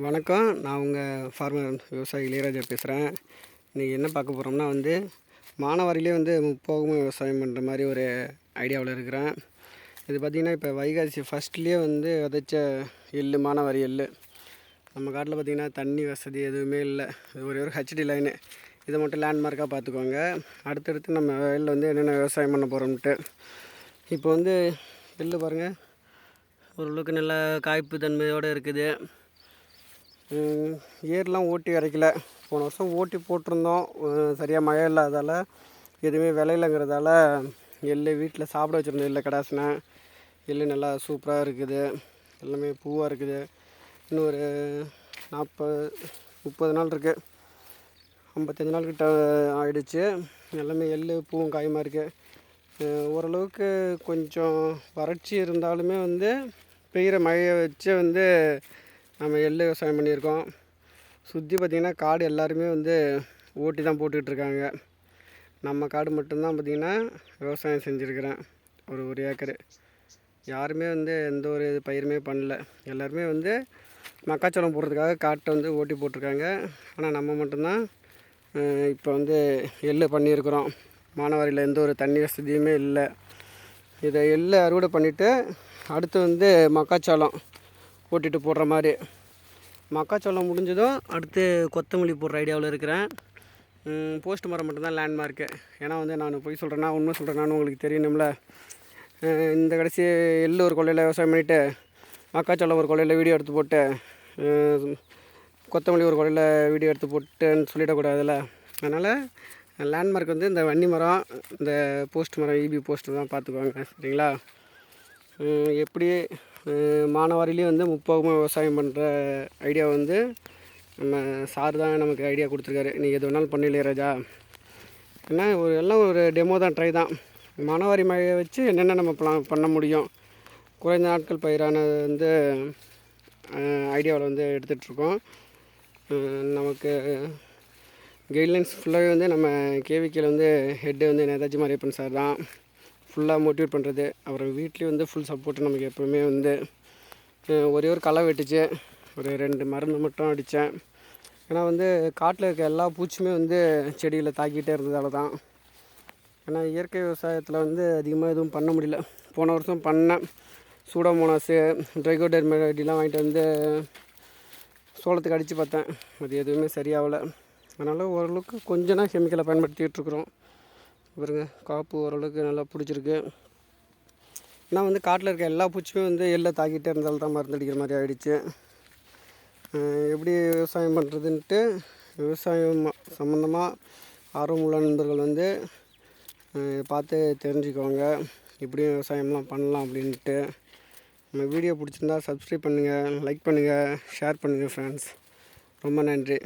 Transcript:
வணக்கம். நான் உங்கள் ஃபார்மர் விவசாயி இளையராஜா பேசுகிறேன் இன்றைக்கி என்ன பார்க்க போகிறோம்னா வந்து மானாவாரியிலே வந்து முப்போகமாக விவசாயம் பண்ணுற மாதிரி ஒரு ஐடியாவில் இருக்கிறேன். இது பார்த்திங்கன்னா இப்போ வைகாசி ஃபஸ்ட்லேயே வந்து விதைச்ச எள்ளு மானாவாரி எள்ளு. நம்ம காட்டில் பார்த்திங்கன்னா தண்ணி வசதி எதுவுமே இல்லை. இது ஒரே ஒரு ஹெச்டி லைனு இதை மட்டும் லேண்ட்மார்க்காக பார்த்துக்கோங்க. அடுத்தடுத்து நம்ம வயலில் வந்து என்னென்ன விவசாயம் பண்ண போகிறோம்ட்டு இப்போ வந்து எள்ளு பாருங்கள் ஓரளவுக்கு நல்லா காய்ப்பு தன்மையோடு இருக்குது. ஏர்லாம் ஓட்டி இறைக்கல போன வருஷம் ஓட்டி போட்டிருந்தோம். சரியாக மழை இல்லாதால் எதுவுமே விளையிலங்கிறதால எள்ளு வீட்டில் சாப்பிட வச்சுருந்தோம் எள்ளு கடாசினேன் எள்ளு நல்லா சூப்பராக இருக்குது. எல்லாமே பூவாக இருக்குது. இன்னும் ஒரு நாற்பது முப்பது நாள் இருக்குது ஐம்பத்தஞ்சு நாள் கிட்ட ஆயிடுச்சு. எல்லாமே எள் பூவும் காயமாக இருக்குது ஓரளவுக்கு கொஞ்சம் வறட்சி இருந்தாலுமே வந்து பெய்கிற மழையை வச்சு வந்து நம்ம எள்ளு விவசாயம் பண்ணியிருக்கோம். சுற்றி பார்த்திங்கன்னா காடு எல்லாருமே வந்து ஓட்டி தான் போட்டுக்கிட்டு இருக்காங்க நம்ம காடு மட்டும்தான் பார்த்திங்கன்னா விவசாயம் செஞ்சுருக்கிறேன். ஒரு ஒரு ஏக்கரு. யாருமே வந்து எந்த ஒரு பயிருமே பண்ணல. எல்லாருமே வந்து மக்காச்சோளம் போடுறதுக்காக காட்டை வந்து ஓட்டி போட்டிருக்காங்க. ஆனால் நம்ம மட்டும்தான் இப்போ வந்து எள்ளு பண்ணியிருக்கிறோம். மானாவாரியில் எந்த ஒரு தண்ணி வசதியுமே இல்லை. இதை எள்ளு அறுவடை பண்ணிவிட்டு அடுத்து வந்து மக்காச்சோளம். போட்டுட்டு போடுற மாதிரி. மக்காச்சோளம் முடிஞ்சதும் அடுத்து கொத்தமல்லி போடுற ஐடியாவில் இருக்கிறேன். போஸ்ட் மரம் மட்டும்தான் லேண்ட்மார்க்கு ஏன்னா வந்து நான் போய் சொல்கிறேன்னா உண்மை சொல்கிறேன்னான்னு உங்களுக்கு தெரியணும்ல. இந்த கடைசி எள்ளு ஒரு கொள்ளையில் விவசாயம் பண்ணிவிட்டு மக்காச்சோளம் ஒரு கொள்ளையில் வீடியோ எடுத்து போட்டு கொத்தமல்லி ஒரு கொள்ளையில் வீடியோ எடுத்து போட்டுன்னு சொல்லிடக்கூடாதுல்ல. அதனால் லேண்ட்மார்க் வந்து இந்த வன்னி மரம் இந்த போஸ்ட் மரம் இபி போஸ்ட்டு தான் பார்த்துக்குவாங்க சரிங்களா? எப்படி உம் வந்து முப்போகமாக விவசாயம் பண்ணுற ஐடியா வந்து நம்ம சார் தான் நமக்கு ஐடியா கொடுத்துருக்காரு. நீங்கள் எது வேணாலும் பண்ணலையே ராஜா. ஏன்னா ஒரு எல்லாம் ஒரு டெமோ தான் ட்ரை தான். மானாவாரி மழையை வச்சு என்னென்ன நம்ம பிளான் பண்ண முடியும்? குறைந்த நாட்கள் பயிரான வந்து ஐடியாவில் வந்து எடுத்துகிட்ருக்கோம் நமக்கு கைட்லைன்ஸ் ஃபுல்லாகவே வந்து நம்ம கேவிக்கியில் வந்து ஹெட்டு வந்து நேதாஜி மாரியப்பன் சார் தான். ஃபுல்லாக மோட்டிவேட் பண்ணுறது அப்புறம் வீட்லேயும் வந்து ஃபுல் சப்போர்ட் நமக்கு எப்போவுமே வந்து ஒரே ஒரு களை வெட்டுச்சு. ஒரு ரெண்டு மருந்து மட்டும் அடித்தேன் ஏன்னா வந்து காட்டில் இருக்க எல்லா பூச்சியுமே வந்து செடியில் தாக்கிட்டே இருந்ததால தான். ஏன்னா இயற்கை விவசாயத்தில் வந்து அதிகமாக எதுவும் பண்ண முடியல. போன வருஷம் பண்ணேன். சூடோமோனாஸு ட்ரைகோடெர்மடிலாம் வாங்கிட்டு வந்து சோளத்துக்கு அடித்து பார்த்தேன். அது எதுவுமே சரியாகலை. அதனால் ஓரளவுக்கு கொஞ்ச நாள் கெமிக்கலை பயன்படுத்திகிட்டு இருக்கிறோம் பாருங்க காப்பு ஓரளவுக்கு நல்லா பிடிச்சிருக்கு. ஏன்னா வந்து காட்டில் இருக்க எல்லா பூச்சியும் வந்து எள்ளை தாக்கிட்டே இருந்தாலும் தான் மருந்து அடிக்கிற மாதிரி ஆகிடுச்சு எப்படி விவசாயம் பண்ணுறதுன்ட்டு விவசாயம் சம்மந்தமாக ஆர்வமுள்ள நண்பர்கள் வந்து பார்த்து தெரிஞ்சுக்கோங்க. இப்படியும் விவசாயம்லாம் பண்ணலாம் அப்படின்ட்டு. நம்ம வீடியோ பிடிச்சிருந்தா சப்ஸ்கிரைப் பண்ணுங்கள் லைக் பண்ணுங்கள் ஷேர் பண்ணுங்கள் ஃப்ரெண்ட்ஸ் ரொம்ப நன்றி.